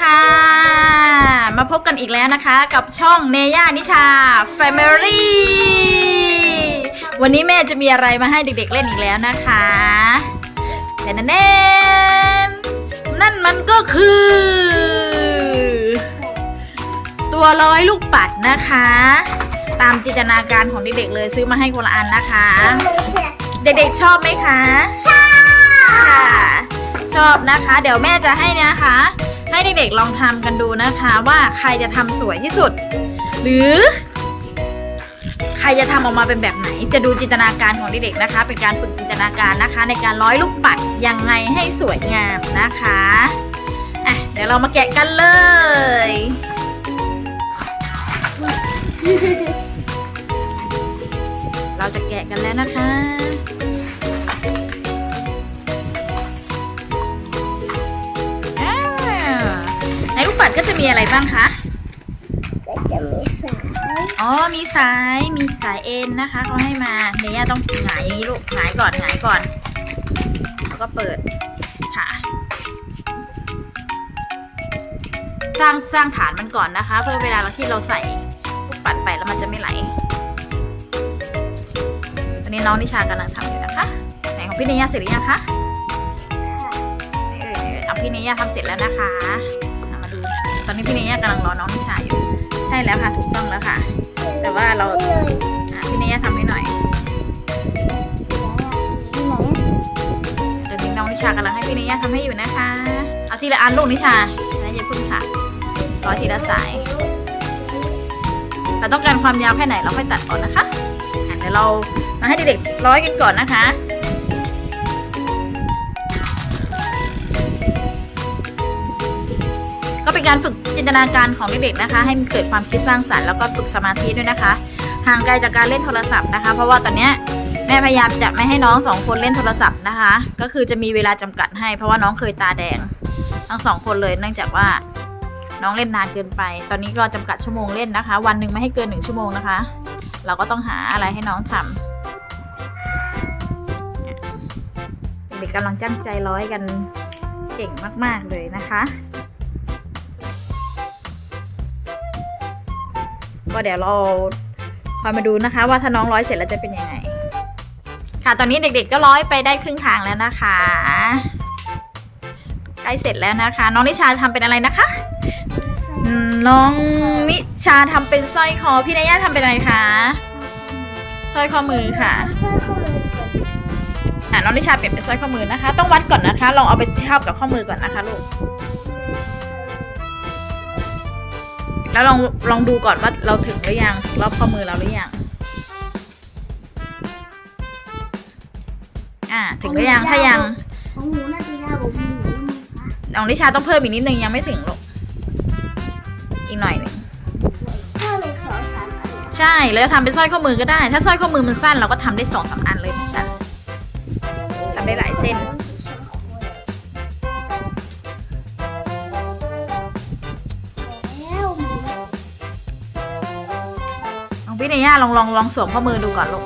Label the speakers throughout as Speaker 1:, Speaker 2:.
Speaker 1: ค่ะ มาพบกันอีกแล้วนะคะกับช่องเนย่านิชา Family วันนี้แม่จะมีอะไรมาให้เด็กๆเล่นอีกแล้วนะคะแต่นั่นเองนั่นมันก็คือ ตัวร้อยลูกปัดนะคะ ตามจินตนาการของเด็กๆเลยซื้อมาให้คนละอันนะคะ เด็กๆชอบไหมคะ ชอบ ค่ะ ชอบนะคะ เดี๋ยวแม่จะให้นะคะ ให้เด็กๆลองทำกันดูนะคะ ว่าใครจะทำสวยที่สุด หรือ ใครจะทำออกมาเป็นแบบไหน จะดูจินตนาการของเด็กๆนะคะ เป็นการฝึกจินตนาการนะคะ ในการร้อยลูกปัดยังไงให้สวยงามนะคะอะเดี๋ยวเรามาแกะกันเลยเราจะแกะกันแล้วนะคะ ดก็จะมีอะไรบ้างคะ
Speaker 2: ก็จะมีสาย
Speaker 1: อ๋อมีสายมีสายเอ็นนะคะเขาให้มาเนย่าต้องหงายอย่างนี้ลูกหงายก่อนหงายก่อน แล้วก็เปิดค่ะสร้างสร้างฐานมันก่อนนะคะ เพื่อเวลาเราที่เราใส่ลูกปัดไปแล้วมันจะไม่ไหลตอนนี้น้องนิชากำลังทำอยู่นะคะไหนของพี่เนย่าเสร็จหรือยังคะไหนเอ่ยเอาพี่เนย่าทำเสร็จแล้วนะคะเอามาดูตอนนี้พี่เนยากำลังรอน้องนิชาอยู่ ใช่แล้วค่ะถูกต้องแล้วค่ะ แต่ว่าเราอะพี่เนยาทำให้หน่อย
Speaker 2: น
Speaker 1: เดี๋ยวนี้น้องนิชากำลังให้พี่เนยาทำให้อยู่นะคะ เอาทีละอันลูกนิชานะอย่าพึ่งค่ะร้อยทีละสายเราต้องการความยาวแค่ไหนเราค่อยตัดก่อนนะคะอะเดี๋ยวเรามาให้เด็กๆร้อยกันก่อนนะคะ ก็เป็นการฝึกจินตนาการของเด็กๆนะคะ ให้มันเกิดความคิดสร้างสรรค์แล้วก็ฝึกสมาธิด้วยนะคะ ห่างไกลจากการเล่นโทรศัพท์นะคะ เพราะว่าตอนเนี้ยแม่พยายามจะไม่ให้น้องสองคนเล่นโทรศัพท์นะคะ ก็คือจะมีเวลาจำกัดให้ เพราะว่าน้องเคยตาแดง ทั้งสองคนเลยเนื่องจากว่าน้องเล่นนานเกินไป ตอนนี้ก็จำกัดชั่วโมงเล่นนะคะ วันหนึ่งไม่ให้เกินหนึ่งชั่วโมงนะคะ เราก็ต้องหาอะไรให้น้องทำเนี่เด็กกำลังจ้งใจร้อยกันเก่งมาก ๆ เลยนะคะ ก็เดี๋ยวเราคอยมาดูนะคะ ว่าถ้าน้องร้อยเสร็จแล้วจะเป็นยังไง ค่ะตอนนี้เด็กๆก็ร้อยไปได้ครึ่งทางแล้วนะคะใกล้เสร็จแล้วนะคะ น้องนิชาทำเป็นอะไรนะคะน้องนิชาทำเป็นสร้อยคอพี่นายาทำเป็นอะไรคะสร้อยข้อมือค่ะ
Speaker 2: อะ
Speaker 1: น้องนิชาเปลี่ยนเป็นสร้อยข้อมือนะคะ ต้องวัดก่อนนะคะ ลองเอาไปเทียบกับข้อมือก่อนนะคะลูก แล้วลองลองดูก่อนว่าเราถึงหรือยังรอบข้อมือเราหรือยังอ่าถึงหรือยังถ้ายัง
Speaker 2: ของหนูน่าจะยาวกว่าหนูนะคะ
Speaker 1: น้องนิชาต้องเพิ่มอีกนิดนึงยังไม่ถึงลูกอีกหน่อยหนึง
Speaker 2: เพิ่มอีกสองสามอัน
Speaker 1: ใช่แล้วทำเป็นสร้อยข้อมือก็ได้ ถ้าสร้อยข้อมือมันสั้นเราก็ทำได้สองสามอันเลยเหมือนกันทำได้หลายเส้น พี่เนย่าลองลองลองสวมข้อมือดูก่อนลูก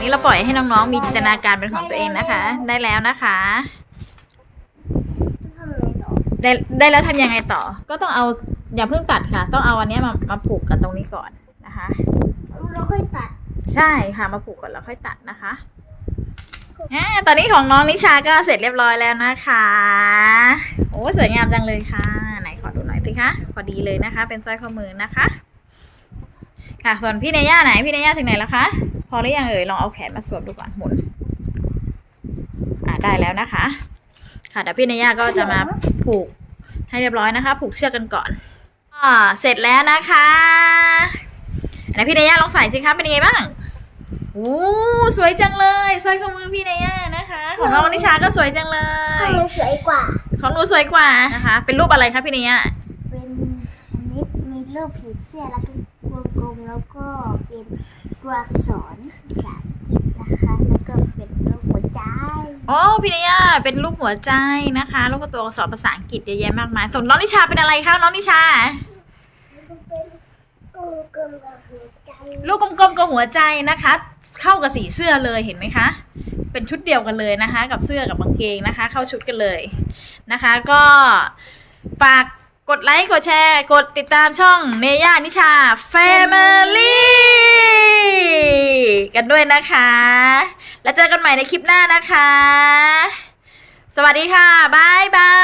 Speaker 1: นี่เราปล่อยให้น้องๆมีจินตนาการเป็นของตัวเองนะคะ ได้แล้วนะคะ
Speaker 2: ทำอะไรต่อ
Speaker 1: ได้ได้แล้วทำยังไงต่อ ก็ต้องเอาอย่าเพิ่งตัดค่ะ ต้องเอาอันเนี้ยมามาผูกกันตรงนี้ก่อนนะคะ
Speaker 2: เราค่อยตัด
Speaker 1: ใช่ค่ะมาผูกก่อนแล้วค่อยตัดนะคะอ่าตอนนี้ของน้องนิชาก็เสร็จเรียบร้อยแล้วนะคะ โอ้สวยงามจังเลยค่ะ ไหนขอดูหน่อยสิคะ พอดีเลยนะคะ เป็นสร้อยข้อมือนะคะ ค่ะส่วนพี่เนย่าไหนพี่เนย่าถึงไหนแล้วคะพอหรือยังเอ่ยลองเอาแขนมาสวมดูก่อนหมุน อ่าได้แล้วนะคะ ค่ะเดี๋ยวพี่เนย่าก็จะมาผูกให้เรียบร้อยนะคะ ผูกเชือกกันก่อนอ่าเสร็จแล้วนะคะไหนพี่เนย่าลองใส่สิคะเป็นยังไงบ้างโอ้สวยจังเลยสร้อยข้อมือพี่เนย่านะคะ ของน้องนิชาก็สวยจังเล
Speaker 2: ขอยงหนูสวยกว่า
Speaker 1: ของหนูสวยกว่านะคะ เป็นรูปอะไรคะพี่เนย่า
Speaker 2: เป็นอันนี้มีรูปผีเสื้อแล้วก็ กลมๆแล้วก็เป็นตัวอักษรภาษาอังกฤษนะคะ แล้วก็เป็นรูปหัวใจ
Speaker 1: โอ้พี่เนย่าเป็นรูปหัวใจนะคะแล้วก็ตัวอักษรภาษาอังกฤษเยอะแยะมากมายส่วนน้องนิชาเป็นอะไรคะน้องนิชา
Speaker 2: เป็นกลมๆกับหัวใจ
Speaker 1: ลูกกลมๆกับหัวใจนะคะ เข้ากับสีเสื้อเลยเห็นไหมคะ เป็นชุดเดียวกันเลยนะคะ กับเสื้อกับกางเกงนะคะ เข้าชุดกันเลยนะคะ ก็ฝาก กดไลค์ กดแชร์ กดติดตามช่องเนย่านิชา Family กันด้วยนะคะ แล้วเจอกันใหม่ในคลิปหน้านะคะ สวัสดีค่ะ บ๊ายบาย